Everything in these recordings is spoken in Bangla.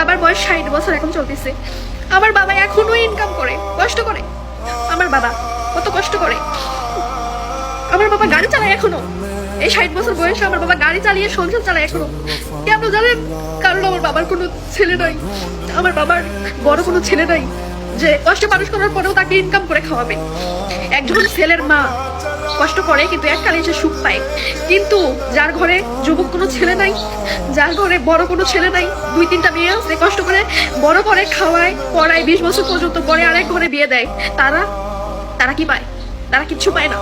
বাবার বয়স ষাট বছর এখন চলতেছে। আমার বাবা এখনও ইনকাম করে, কষ্ট করে। আমার বাবা কত কষ্ট করে। আমার বাবা গাড়ি চালায় এখনও। এই ষাট বছর বয়সে আমার বাবা গাড়ি চালিয়ে, সংসার চালায় এখনও। কেন জানেন? কারণ আমার বাবার কোনো ছেলে নাই। আমার বাবার বড় কোনো ছেলে নাই যে কষ্ট মানুষ করার পরেও তাকে ইনকাম করে খাওয়াবে। একজন ছেলের মা কষ্ট করে, কিন্তু এককালে এসে সুখ পায়। কিন্তু যার ঘরে যুবক কোনো ছেলে নাই, যার ঘরে বড় কোনো ছেলে নাই, দুই তিনটা মেয়ে আছে, কষ্ট করে বড় করে খাওয়ায়, পড়ায়, বিশ বছর পর্যন্ত পরে আরেক ঘরে বিয়ে দেয়, তারা তারা কি পায়? তারা কিচ্ছু পায় না।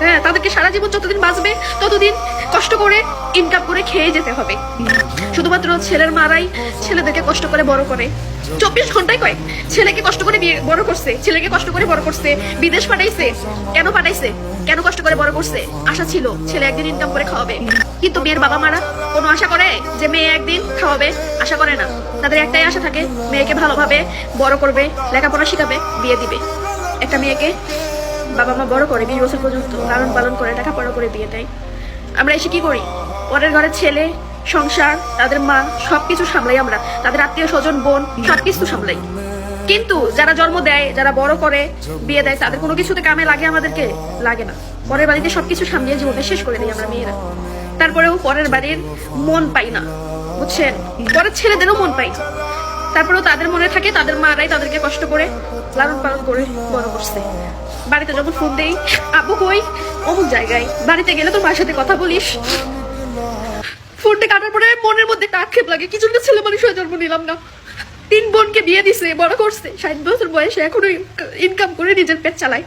হ্যাঁ তাদেরকে সারা জীবন যতদিন বাঁচবে, ততদিন কষ্ট করে ইনকাম করে খেয়ে যেতে হবে। শুধুমাত্র ছেলের মারাই ছেলেদেরকে কষ্ট করে বড় করে। চব্বিশ ঘন্টায় কয়? ছেলেকে কষ্ট করে বড় করছে, ছেলেকে কষ্ট করে বড় করছে, বিদেশ পাঠাইছে, কেন পাঠাইছে, কেন কষ্ট করে বড় করছে? আশা ছিল ছেলে একদিন ইনকাম করে খাওয়াবে। কিন্তু মেয়ের বাবা মারা কোনো আশা করে যে মেয়ে একদিন খাওয়াবে? আশা করে না। তাদের একটাই আশা থাকে, মেয়েকে ভালোভাবে বড় করবে, লেখাপড়া শিখাবে, বিয়ে দিবে। একটা মেয়েকে বাবা মা বড় করে বিশ বছর পর্যন্ত লালন পালন করে, লেখাপড়া করে বিয়ে দেয়। আমরা এসে কি করি? পরের ঘরের ছেলে সংসার, তাদের মা, সবকিছু সামলাই আমরা। তাদের আত্মীয় স্বজন, বোন, সবকিছু সামলাই। কিন্তু যারা জন্ম দেয়, যারা বড় করে, বিয়ে দেয়, তাদের কোনো কিছুতে কামে লাগে আমাদেরকে? লাগে না। পরের বাড়িতে সবকিছু সামলিয়ে জীবনটা শেষ করে দিই আমরা মেয়েরা। তারপরেও পরের বাড়ির মন পাই না, বুঝছেন? পরের ছেলেদেরও মন পাই না। তারপরেও তাদের মনে থাকে, তাদের মারাই তাদেরকে কষ্ট করে লালন পালন করে বড় করছে। বাড়িতে যখন ফোন দেই, আব্বু কই? অমুক জায়গায়। বাড়িতে গেলে তোর মার সাথে কথা বলিস। ফোনটা মনের মধ্যে একটা আক্ষেপ লাগে। কিছু না ছেলে মানুষ হয়ে জন্ম নিলাম না? তিন বোনকে বিয়ে দিছে, বড় করছে। ষাট বছর বয়সে এখনও ইনকাম করে নিজের পেট চালায়।